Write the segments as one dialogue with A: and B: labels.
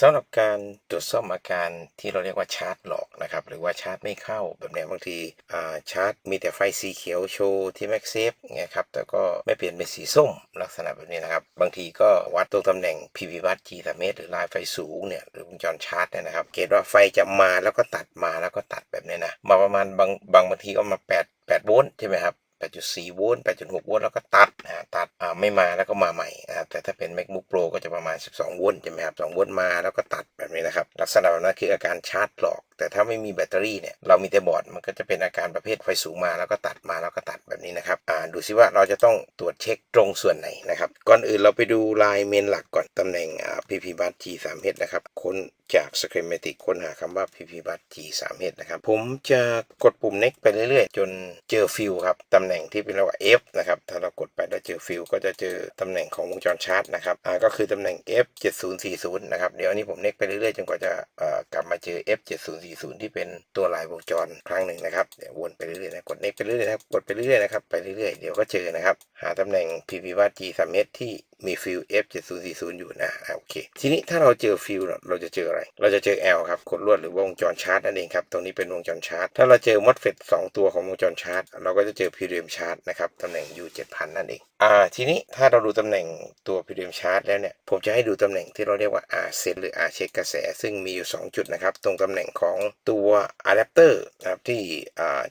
A: สำหรับการตรวจสอบอาการที่เราเรียกว่าชาร์จหลอกนะครับหรือว่าชาร์จไม่เข้าแบบนี้บางทีอ่าชาร์จมีแต่ไฟสีเขียวโชว์ที่แม็กเซฟเงี้ยครับแต่ก็ไม่เปลี่ยนเป็นสีส้มลักษณะแบบนี้นะครับ บางทีก็วัดตรงตำแหน่ง PV วัด G 3เมตรหรือลายไฟสูงเนี่ยหรือวงจรชาร์จเนี่ยนะครับเกณฑ์ว่าไฟจะมาแล้วก็ตัดมาแล้วก็ตัดแบบนี้นะมาประมาณบางบางบางทีก็มา 8 8โวลต์ใช่ไหมครับ8.4โวลต์8.6โวลต์แล้วก็ตัดนะตัด ไม่มาแล้วก็มาใหม่นะครับแต่ถ้าเป็น MacBook Pro ก็จะประมาณ 12 โวลต์ใช่ไหมครับ2โวลต์มาแล้วก็ตัดแบบนี้นะครับ ลักษณะแบบนั้นคืออาการชาร์จหลอก แต่ถ้าไม่มีแบตเตอรี่เนี่ยเรามีแต่บอร์ดมันก็จะเป็นอาการประเภทไฟสูงมาแล้วก็ตัดมาแล้วก็ตัดแบบนี้นะครับอ่าดูซิว่าเราจะต้องตรวจเช็คตรงส่วนไหนนะครับ ก่อนอื่นเราไปดูลายเมนหลักก่อนตำแหน่งอ่า PP bus G3H นะครับค้นจาก Schematic ค้นหาคำว่า PP bus G3H นะครับผมจะกดปุ่ม next ไปเรื่อยๆ จนเจอฟิลครับตำแหน่งที่เป็นเรียกว่า F นะครับถ้าเรากดไปแล้วเจอฟิลก็จะเจอตำแหน่งของวงจรชาร์จนะครับอ่าก็คือตำแหน่ง F 7040นะครับเดี๋ยวนี้ผม next ไปเรื่อยๆจนกว่าจะเอ่อกลับมาเจอ F 7040ที่เป็นตัวลายวงจรครั้งหนึ่งนะครับเดี๋ยววนไปเรื่อยๆนะกด next ไปเรื่อยๆนะครับกดไปเรื่อยๆนะครับไปเรื่อยๆเดี๋ยวก็เจอนะครับหาตำแหน่ง PP bus G3H ที่มีฟิล F 7040อยู่นะอ่าโอเค ทีนี้ถ้าเราเจอฟิลเราจะเจออะไร เราจะเจอ L ครับกดลวดหรือวงจรชาร์จนั่นเองครับ ตรงนี้เป็นวงจรชาร์จถ้าเราเจอ MOSFET 2ตัวของวงจรชาร์จเราก็จะเจอ PWM ชาร์จนะครับตำแหน่ง U 7000นั่นเองอ่าทีีนี้ถ้าเราดูตำแหน่งตัว PWM ชาร์จแล้วเนี่ย ผมจะให้ดูตำแหน่งที่เราเรียกว่า R set หรือ R เช็คกระแส ซึ่งมีอยู่ 2 จุดนะครับ ตรงตำแหน่งของตัวอะแดปเตอร์นะครับที่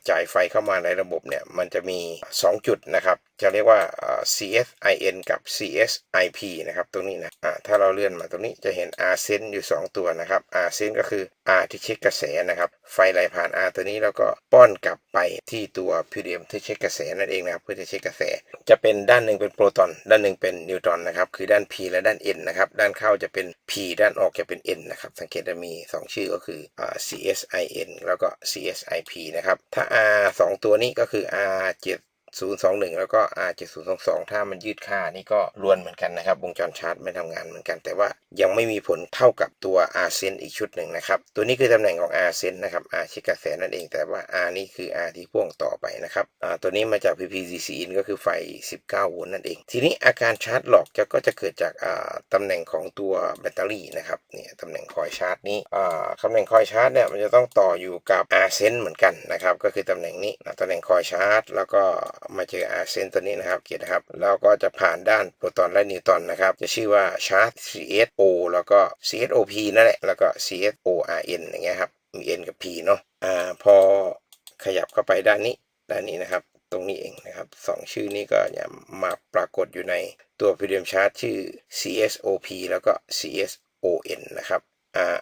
A: จ่ายไฟเข้ามาในระบบเนี่ย มันจะมี 2 จุดนะครับ จะเรียกว่า CSIN กับ CSIP นะครับตรงนี้นะอ่าถ้าเราเลื่อนมาตรงนี้จะเห็น R s e n s อยู่ 2 ตัวนะครับ R s e n s ก็คือ R ที่เช็คกระแสนะครับ ไฟไหลผ่าน R ตัวนี้แล้วก็ป้อนกลับไปที่ตัว PWM ที่เช็คกระแสนั่นเองนะครับเพื่อจะเช็คกระแส จะเป็นด้านหนึ่งเป็นโปรตอน ด้านหนึ่งเป็นนิวตรอนนะครับคือด้าน P และด้าน N นะครับด้านเข้าจะเป็น P ด้านออกจะเป็น N นะครับสังเกตจะมี 2 ชื่อก็คือ CSIN แล้วก็ CSIP นะครับถ้า R 2 ตัวนี้ก็คือ R 7 021 แล้วก็ R 7022ถ้ามันยืดค่านี่ก็รวนเหมือนกันนะครับ วงจรชาร์จไม่ทำงานเหมือนกัน แต่ว่ายังไม่มีผลเท่ากับตัว R Sense อีกชุดหนึ่งนะครับ ตัวนี้คือตำแหน่งของ R Sense นะครับ R ช็คกระแสนั่นเอง แต่ว่า R นี่คือ R ที่พ่วงต่อไปนะครับตัวนี้มาจาก PPCC in ก็คือไฟ 19 โวลต์นั่นเอง ทีนี้อาการชาร์จหลอกจะก็จะเกิดจากอ่าตำแหน่งของตัวแบตเตอรี่นะครับเนี่ยตำแหน่งคอยชาร์จนี้ตำแหน่งคอยชาร์จเนี่ยมันจะต้องต่ออยู่กับ R Sense เหมือนกันนะครับก็คือตำแหน่งนี้ตำแหน่งคอยชาร์จ แล้วก็มาเจอ R Sense ตัวนี้นะครับเกียรตินะครับแล้วก็จะผ่านด้านโปรตอนและนิวตอนนะครับ จะชื่อว่าชาร์จ CSO แล้วก็ CSOP นั่นแหละ แล้วก็ CSORN อย่างเงี้ยครับมี N กับ P เนาะอ่าพอขยับเข้าไปด้านนี้ด้านนี้นะครับตรงนี้เองนะครับสองชื่อนี้ก็จะมาปรากฏอยู่ในตัว PWM chart ชื่อ CSOP แล้วก็ CSON นะครับอ่า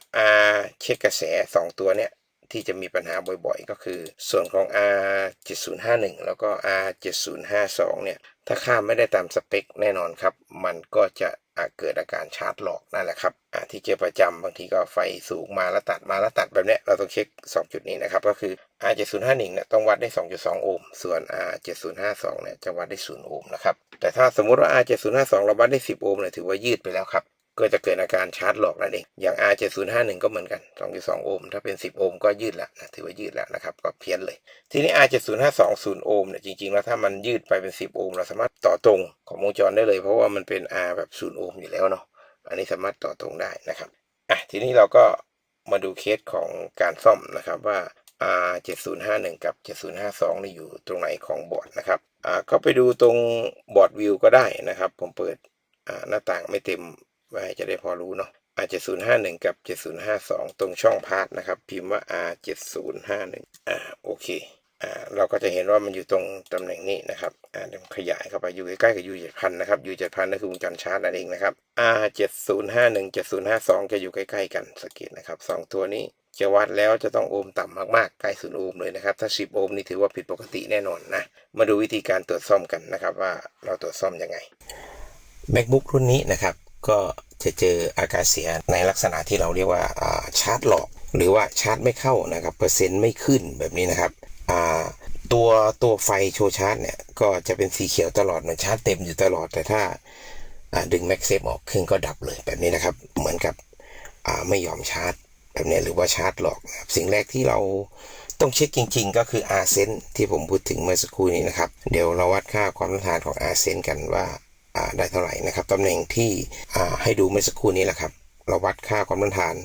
A: R เช็คกระแส 2 ตัวเนี้ย ที่จะมีปัญหาบ่อยๆ ก็คือ ส่วนของ R 7051 แล้วก็ R 7052เนี่ย ถ้าค่าไม่ได้ตามสเปคแน่นอนครับ มันก็จะอาจเกิดอาการชาร์จหลอกนั่นแหละครับที่เจอประจำบางทีก็ไฟสูงมาแล้วตัดมาแล้วตัดแบบเนี้ยเราต้องเช็ค 2 จุดนี้นะครับ ก็คือ R 7051เนี่ยต้องวัดได้ 2.2 โอห์มส่วน R 7052เนี่ยจะวัดได้ 0 โอห์มนะครับแต่ถ้าสมมุติว่า R 7052เราวัดได้ 10 โอห์มเนี่ยถือว่ายืดไปแล้วครับ ก็จะเกิดอาการชาร์จหลอกนั่นเอง อย่าง R 7051 ก็เหมือนกัน 2.2 โอห์ม ถ้าเป็น 10 โอห์มก็ยืดแล้วนะถือว่ายืดแล้วนะครับ ก็เพี้ยนเลย ทีนี้ R 7052 0 โอห์มเนี่ย จริงๆ แล้วถ้ามันยืดไปเป็น 10 โอห์ม เราสามารถต่อตรงของวงจรได้เลย เพราะว่ามันเป็น R แบบ 0 โอห์มอยู่แล้วเนาะ อันนี้สามารถต่อตรงได้นะครับ อะ ทีนี้เราก็มาดูเคสของการซ่อมนะครับว่า R 7051 กับ 7052นี่อยู่ตรงไหนของบอร์ดนะครับ อ่า ก็ไปดูตรงบอร์ดวิวก็ได้นะครับ ผมเปิดอ่าหน้าต่างไม่เต็ม ไว้จะได้พอรู้เนาะ R 7051 กับ 7052 ตรงช่องพาร์ทนะครับ พิมพ์ว่า R 7051 อ่าโอเคอ่าเราก็จะเห็นว่ามันอยู่ตรงตำแหน่งนี้นะครับอ่าเดี๋ยวขยายเข้าไปอยู่ใกล้ๆกับ U 7000 นะครับ U 7000 นั่นคือวงจรชาร์จนั่นเองนะครับ R 7051 7052 จะอยู่ใกล้ๆกันสังเกตนะครับสองตัวนี้จะวัดแล้วจะต้องโอห์มต่ำมากๆ ใกล้ศูนย์โอห์มเลยนะครับ ถ้า 10 โอห์มนี่ถือว่าผิดปกติแน่นอนนะ มาดูวิธีการตรวจซ่อมกันนะครับว่าเราตรวจซ่อมยังไง MacBook รุ่นนี้นะครับ ก็จะเจออาการเสียในลักษณะที่เราเรียกว่าชาร์จหลอก หรือว่าชาร์จไม่เข้านะครับเปอร์เซ็นต์ไม่ขึ้นแบบนี้นะครับตัวตัวไฟโชว์ชาร์จเนี่ยก็จะเป็นสีเขียวตลอดเหมือนชาร์จเต็มอยู่ตลอดแต่ถ้าดึงแม็กเซฟออกเครื่องก็ดับเลยแบบนี้นะครับ เหมือนกับไม่ยอมชาร์จแบบนี้หรือว่าชาร์จหลอกนะครับสิ่งแรกที่เราต้องเช็คจริง ๆ ก็คือ R sense ที่ผมพูดถึงเมื่อสักครู่นี้นะครับ เดี๋ยวเราวัดค่าความต้านทานของ R sense กันว่า ได้เท่าไหร่นะครับตำแหน่งที่ให้ดูเมื่อสักครู่นี้แหละครับ เราวัดค่าความต้านทาน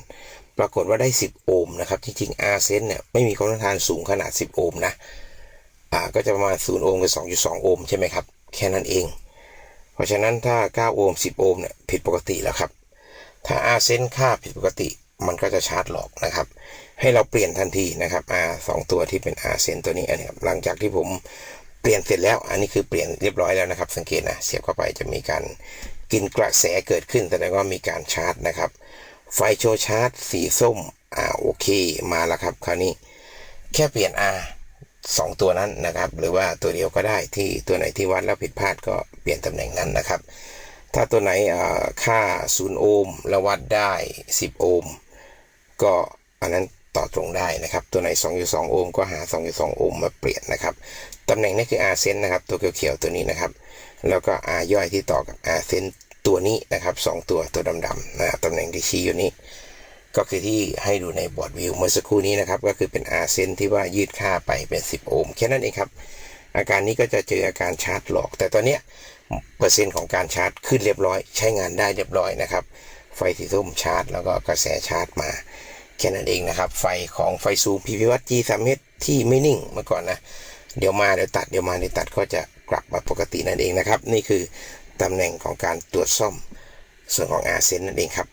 A: ปรากฏว่าได้ 10 โอห์มนะครับจริงๆ R เซนเนี่ยไม่มีความต้านทานสูงขนาด 10 โอห์มนะก็จะประมาณ0โอห์มกับ 2.2 โอห์มใช่ไหมครับแค่นั้นเอง เพราะฉะนั้นถ้า 9 โอห์ม 10 โอห์มเนี่ยผิดปกติแล้วครับ ถ้า R เซนค่าผิดปกติมันก็จะชาร์จหลอกนะครับ ให้เราเปลี่ยนทันทีนะครับ R สองตัวที่เป็น R เซนตัวนี้นนี้ครับหลังจากที่ผม ปลี่ยนเสร็จแล้วอันนี้คือเปลี่ยนเรียบร้อยแล้วนะครับ สังเกตนะเสียบเข้าไปจะมีการกินกระแสเกิดขึ้นแสดงว่ามีการชาร์จนะครับ ไฟโชว์ชาร์จสีส้มอ่าโอเคมาแล้วครับ คราวนี้แค่เปลี่ยน R สองตัวนั้นนะครับ หรือว่าตัวเดียวก็ได้ที่ตัวไหนที่วัดแล้วผิดพลาดก็เปลี่ยนตำแหน่งนั้นนะครับ ถ้าตัวไหนอ่าค่า 0 โอห์มแล้ววัดได้ 10 โอห์มก็อันนั้นต่อตรงได้นะครับ ตัวไหน 2.2 โอห์มก็หา 2.2 โอห์มมาเปลี่ยนนะครับ ตำแหน่งนี้คือ R เซนนะครับ ตัวเขียวๆตัวนี้นะครับ แล้วก็ R ย่อยที่ต่อกับ R เซนตัวนี้นะครับสองตัวตัวดำๆนะครับตำแหน่งที่ชี้อยู่นี้ ก็คือที่ให้ดูในบอร์ดวิวเมื่อสักครู่นี้นะครับ ก็คือเป็น R เซนที่ว่ายืดค่าไปเป็น 10 โอห์มแค่นั้นเองครับ อาการนี้ก็จะเจออาการชาร์จหลอก แต่ตอนเนี้ยเปอร์เซ็นต์ของการชาร์จขึ้นเรียบร้อย ใช้งานได้เรียบร้อยนะครับ ไฟสีส้มชาร์จ แล้วก็กระแสชาร์จมาแค่นั้นเองนะครับ ไฟของไฟซูมพีพีวัตจีสามเมตรที่ไม่นิ่งเมื่อก่อนนะ เดี๋ยวมาเดี๋ยวตัดเดี๋ยวมาเดี๋ยวตัดก็จะกลับมาปกตินั่นเองนะครับ นี่คือตำแหน่งของการตรวจซ่อมส่วนของอาเซนนั่นเองครับ